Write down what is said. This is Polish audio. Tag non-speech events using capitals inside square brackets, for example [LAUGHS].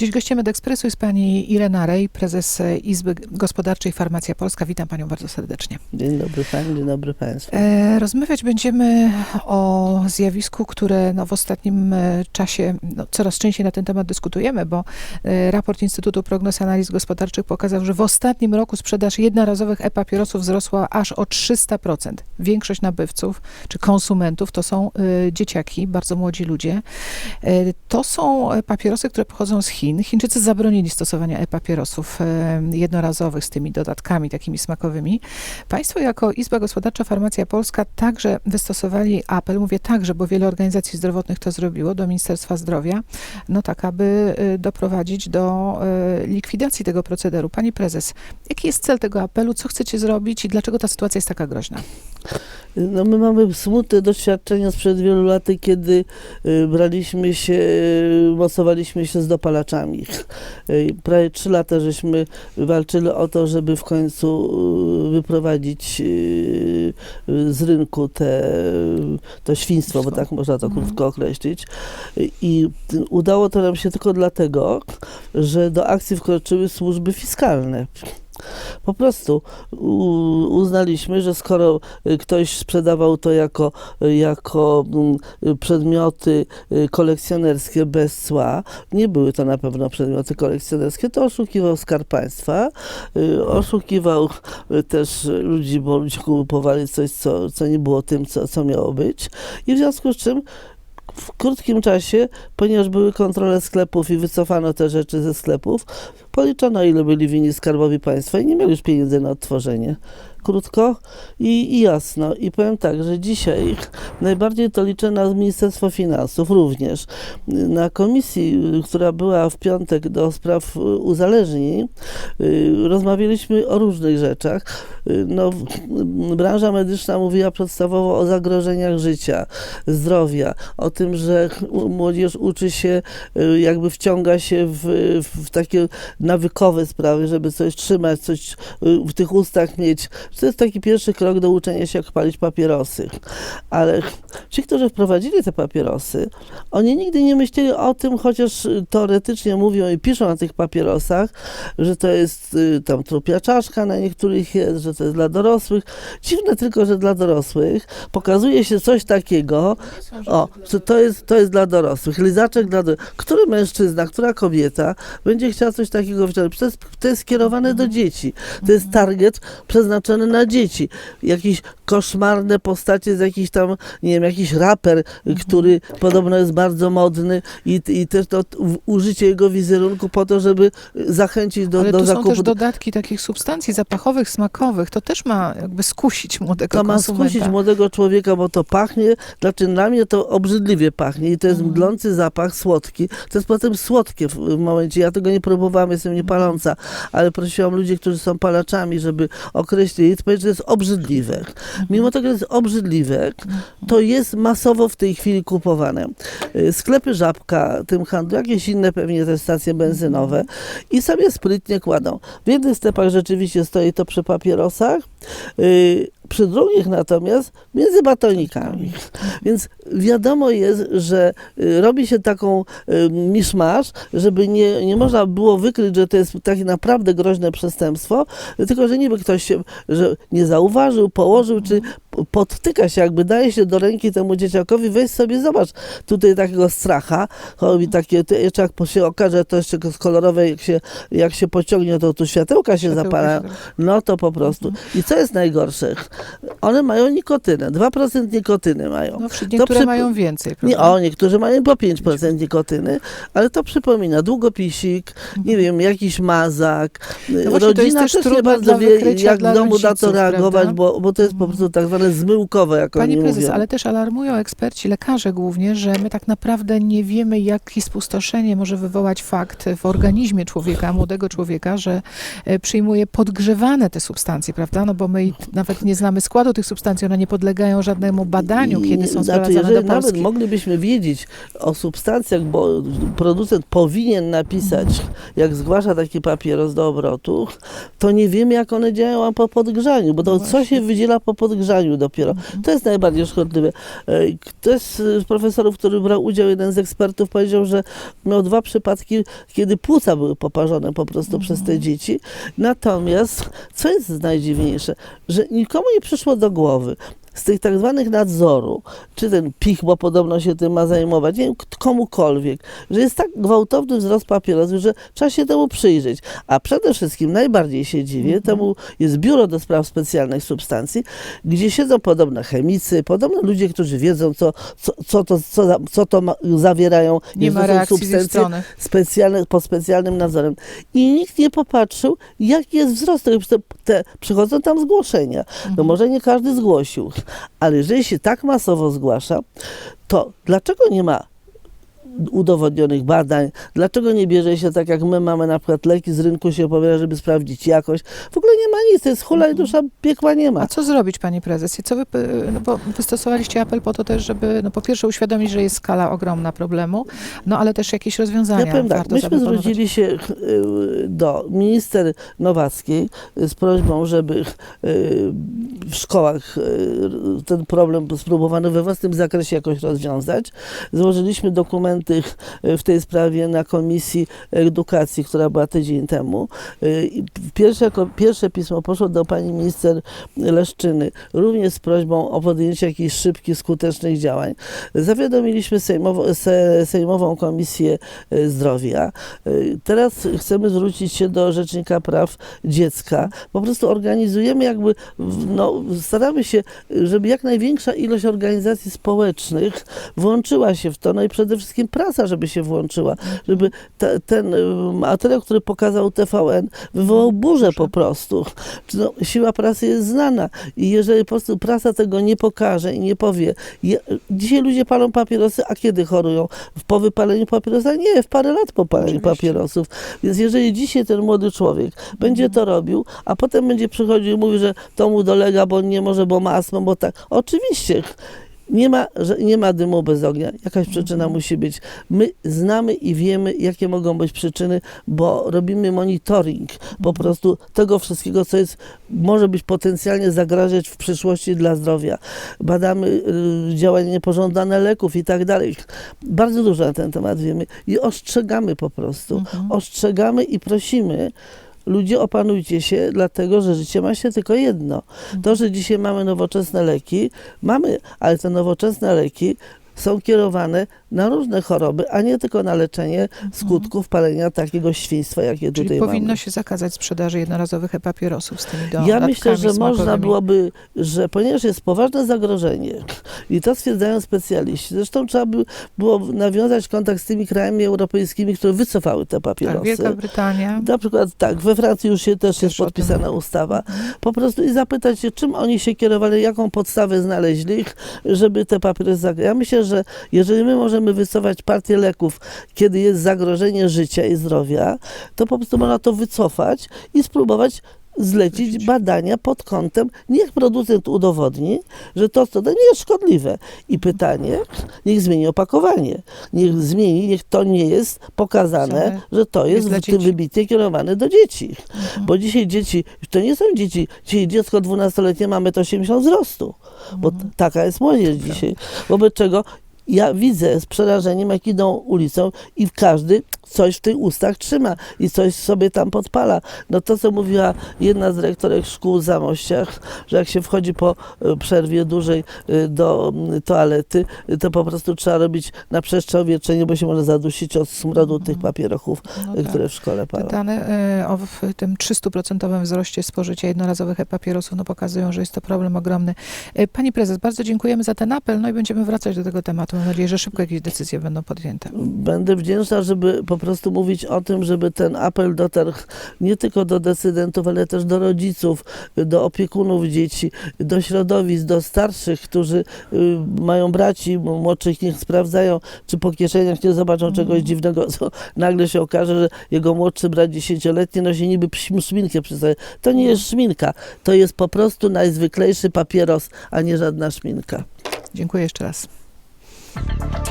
Dziś gościem Medekspresu jest pani Irena Rej, prezes e, Izby Gospodarczej Farmacja Polska. Witam panią bardzo serdecznie. Dzień dobry Pani, dzień dobry Państwu. E, rozmawiać będziemy o zjawisku, które no, w ostatnim e, czasie no, coraz częściej na ten temat dyskutujemy, bo raport Instytutu Prognoz i Analiz Gospodarczych pokazał, że w ostatnim roku sprzedaż jednorazowych e-papierosów wzrosła aż o 300%. Większość nabywców czy konsumentów to są dzieciaki, bardzo młodzi ludzie. To są papierosy, które pochodzą z Chin. Chińczycy zabronili stosowania e-papierosów e, jednorazowych z tymi dodatkami takimi smakowymi. Państwo jako Izba Gospodarcza Farmacja Polska także wystosowali apel, mówię także, bo wiele organizacji zdrowotnych to zrobiło, do Ministerstwa Zdrowia, no tak, aby y, doprowadzić do y, likwidacji tego procederu. Pani prezes, jaki jest cel tego apelu, co chcecie zrobić i dlaczego ta sytuacja jest taka groźna? No my mamy smutne doświadczenia sprzed wielu lat, kiedy y, braliśmy się, y, mocowaliśmy się z dopalaczami. Y, Prawie trzy lata żeśmy walczyli o to, żeby w końcu wyprowadzić z rynku te, to świństwo, bo tak można to krótko określić. I udało to nam się tylko dlatego, że do akcji wkroczyły służby fiskalne. Po prostu uznaliśmy, że skoro y, ktoś sprzedawał to jako, y, jako mm, y, przedmioty kolekcjonerskie bez cła, nie były to na pewno przedmioty kolekcjonerskie, to oszukiwał Skarb Państwa, oszukiwał też ludzi, bo ludzie kupowali coś, co, co nie było tym, co, co miało być. I w związku z czym w krótkim czasie, ponieważ były kontrole sklepów i wycofano te rzeczy ze sklepów, policzono ile byli winni Skarbowi Państwa i nie mieli już pieniędzy na odtworzenie. Krótko i, i jasno. I powiem tak, że dzisiaj [LAUGHS] najbardziej to liczę na Ministerstwo Finansów również. Na komisji, która była w piątek do spraw uzależnień, y, rozmawialiśmy o różnych rzeczach. Y, No, branża medyczna mówiła podstawowo o zagrożeniach życia, zdrowia, o tym, że młodzież uczy się, y, jakby wciąga się w, w takie nawykowe sprawy, żeby coś trzymać, coś y, w tych ustach mieć. To jest taki pierwszy krok do uczenia się, jak palić papierosy. Ale ci, którzy wprowadzili te papierosy, oni nigdy nie myśleli o tym, chociaż y, teoretycznie mówią i piszą na tych papierosach, że to jest y, tam trupia czaszka na niektórych jest, że to jest dla dorosłych. Dziwne tylko, że dla dorosłych pokazuje się coś takiego, o, że to jest, to jest dla dorosłych, lizaczek dla dorosłych. Który mężczyzna, która kobieta będzie chciała coś takiego wziąć? To jest, to jest skierowane do dzieci. To jest target przeznaczony na dzieci. Jakieś koszmarne postacie z jakiś tam, nie wiem, jakiś raper, który podobno jest bardzo modny i, i też to użycie jego wizerunku po to, żeby zachęcić do, Ale do tu są zakupu. też dodatki takich substancji zapachowych, smakowych. To też ma jakby skusić młodego To ma konsumenta. skusić młodego człowieka, bo to pachnie, znaczy dla mnie to obrzydliwie pachnie i to jest Mhm. mdlący zapach, słodki. To jest potem słodkie w, w momencie, ja tego nie próbowałam, jestem niepaląca, ale prosiłam ludzi, którzy są palaczami, żeby określili, to powiedzieć, że jest obrzydliwe. Mimo tego, że jest obrzydliwe, to jest masowo w tej chwili kupowane. Y, Sklepy Żabka, tym handlu, jakieś inne pewnie też stacje benzynowe i sobie sprytnie kładą. W jednych sklepach rzeczywiście stoi to przy papierosach, y, przy drugich natomiast między batonikami. Więc wiadomo jest, że y, robi się taką y, miszmasz, żeby nie, nie można było wykryć, że to jest takie naprawdę groźne przestępstwo, tylko że niby ktoś się że nie zauważył, położył, czy podtyka się, jakby daje się do ręki temu dzieciakowi, weź sobie, zobacz, tutaj takiego stracha, robi takie, jeszcze jak się okaże, to jeszcze z kolorowej, jak się, jak się pociągnie, to tu światełka się Światełka zapalają. No to po prostu. I co jest najgorsze? One mają nikotynę, 2% nikotyny mają. No, niektóre przyp- mają więcej, Nie, prawda? o, niektórzy mają po 5% nikotyny, ale to przypomina długopisik, nie wiem, jakiś mazak. Mhm. No właśnie, to jest Rodzina też też nie bardzo wie, jak w domu na to reagować, prawda? bo, bo to jest po prostu tak zwane zmyłkowe, jak Pani oni prezes, mówią. ale też alarmują eksperci, lekarze głównie, że my tak naprawdę nie wiemy, jakie spustoszenie może wywołać fakt w organizmie człowieka, młodego człowieka, że e, przyjmuje podgrzewane te substancje, prawda? No bo my nawet nie znamy składu tych substancji, one nie podlegają żadnemu badaniu, kiedy są znaczy, sprowadzane jeżeli do nawet Polski. moglibyśmy wiedzieć o substancjach, bo producent powinien napisać, jak zgłasza taki papieros do obrotu, to nie wiemy, jak one działają po podgrzaniu, bo to No co się wydziela po podgrzaniu? Dopiero. To jest najbardziej szkodliwe. E, Ktoś z profesorów, który brał udział, jeden z ekspertów powiedział, że miał dwa przypadki, kiedy płuca były poparzone po prostu przez te dzieci. Natomiast, co jest najdziwniejsze, że nikomu nie przyszło do głowy, z tych tak zwanych nadzoru, czy ten PIH, bo podobno się tym ma zajmować, nie wiem, komukolwiek, że jest tak gwałtowny wzrost papierosów, że trzeba się temu przyjrzeć. A przede wszystkim najbardziej się dziwię, temu jest Biuro do Spraw Specjalnych Substancji, gdzie siedzą podobno chemicy, podobno ludzie, którzy wiedzą, co, co, co, to, co, co to ma, zawierają, Nie ma reakcji substancje specjalne, pod specjalnym nadzorem. I nikt nie popatrzył, jaki jest wzrost. Te, te, przychodzą tam zgłoszenia. No może nie każdy zgłosił, ale jeżeli się tak masowo zgłasza, to dlaczego nie ma udowodnionych badań, dlaczego nie bierze się tak jak my mamy na przykład leki z rynku się opowiada, żeby sprawdzić jakość. W ogóle nie ma nic, to jest hula i dusza, piekła nie ma. A co zrobić, pani prezes? I co wy, no bo wystosowaliście apel po to też, żeby no po pierwsze uświadomić, że jest skala ogromna problemu, no ale też jakieś rozwiązania Ja powiem tak, myśmy zwrócili się y, do minister Nowackiej z prośbą, żeby w szkołach ten problem spróbowano we własnym zakresie jakoś rozwiązać. Złożyliśmy dokumenty y, w tej sprawie na Komisji Edukacji, która była tydzień temu. I Pierwsze, pierwsze pismo poszło do pani minister Leszczyny, również z prośbą o podjęcie jakichś szybkich, skutecznych działań. Zawiadomiliśmy Sejmowo, se, Sejmową Komisję e, Zdrowia. E, Teraz chcemy zwrócić się do Rzecznika Praw Dziecka. Po prostu organizujemy jakby, no, staramy się, żeby jak największa ilość organizacji społecznych włączyła się w to, no i przede wszystkim prasa, żeby się włączyła, żeby te, ten materiał, który pokazał TVN, wywołał burzę po prostu. No, siła prasy jest znana i jeżeli po prostu prasa tego nie pokaże i nie powie, je, dzisiaj ludzie palą papierosy, a kiedy chorują? Po wypaleniu papierosa? Nie, w parę lat po paleniu Oczywiście. papierosów. Więc jeżeli dzisiaj ten młody człowiek będzie to robił, a potem będzie przychodził i mówił, że to mu dolega, bo nie może, bo ma astmę, bo tak. Oczywiście. Nie ma, że nie ma dymu bez ognia. Jakaś przyczyna musi być. My znamy i wiemy, jakie mogą być przyczyny, bo robimy monitoring po prostu tego wszystkiego, co jest, może być potencjalnie zagrażać w przyszłości dla zdrowia. Badamy y, działania niepożądane leków i tak dalej. Bardzo dużo na ten temat wiemy i ostrzegamy po prostu. Mhm. Ostrzegamy i prosimy. Ludzie, opanujcie się, dlatego że życie ma się tylko jedno. To, że dzisiaj mamy nowoczesne leki, mamy, ale te nowoczesne leki są kierowane na różne choroby, a nie tylko na leczenie skutków palenia takiego świństwa, jakie Czyli tutaj powinno mamy. się zakazać sprzedaży jednorazowych e-papierosów z tymi Ja dodatkami myślę, że można byłoby, że ponieważ jest poważne zagrożenie i to stwierdzają specjaliści, zresztą trzeba by było nawiązać kontakt z tymi krajami europejskimi, które wycofały te Tak, papierosy. Wielka Brytania. Na przykład tak, we Francji już się też, Też jest Mhm. podpisana ustawa. Po prostu i zapytać się, czym oni się kierowali, jaką podstawę znaleźli, żeby te zagrać. Ja myślę, że jeżeli my możemy wycofać partię leków, kiedy jest zagrożenie życia i zdrowia, to po prostu można to wycofać i spróbować zlecić badania pod kątem, niech producent udowodni, że to, co to nie jest szkodliwe. I pytanie, niech zmieni opakowanie. Niech zmieni, niech to nie jest pokazane, że to jest wybitnie kierowane do dzieci. Mhm. Bo dzisiaj dzieci, to nie są dzieci, dzisiaj dziecko 12-letnie ma 1,80 m wzrostu, bo Mhm. taka jest młodzież dzisiaj. Wobec czego ja widzę z przerażeniem, jak idą ulicą i każdy coś w tych ustach trzyma i coś sobie tam podpala. No to, co mówiła jedna z rektorek szkół w Zamościach, że jak się wchodzi po e, przerwie dłużej e, do toalety, e, to po prostu trzeba robić na przestrzał wieczenie, bo się może zadusić od smrodu tych papierochów, No tak. które w szkole Te palą. dane o tym 300% wzroście spożycia jednorazowych e-papierosów no, pokazują, że jest to problem ogromny. Pani prezes, bardzo dziękujemy za ten apel, no i będziemy wracać do tego tematu. Mam nadzieję, że szybko jakieś decyzje będą podjęte. Będę wdzięczna, żeby po prostu mówić o tym, żeby ten apel dotarł nie tylko do decydentów, ale też do rodziców, do opiekunów dzieci, do środowisk, do starszych, którzy y, mają braci, młodszych niech sprawdzają, czy po kieszeniach nie zobaczą czegoś dziwnego, co nagle się okaże, że jego młodszy brat dziesięcioletni nosi niby szminkę przy sobie. To nie jest szminka, to jest po prostu najzwyklejszy papieros, a nie żadna szminka. Dziękuję jeszcze raz. Thank you.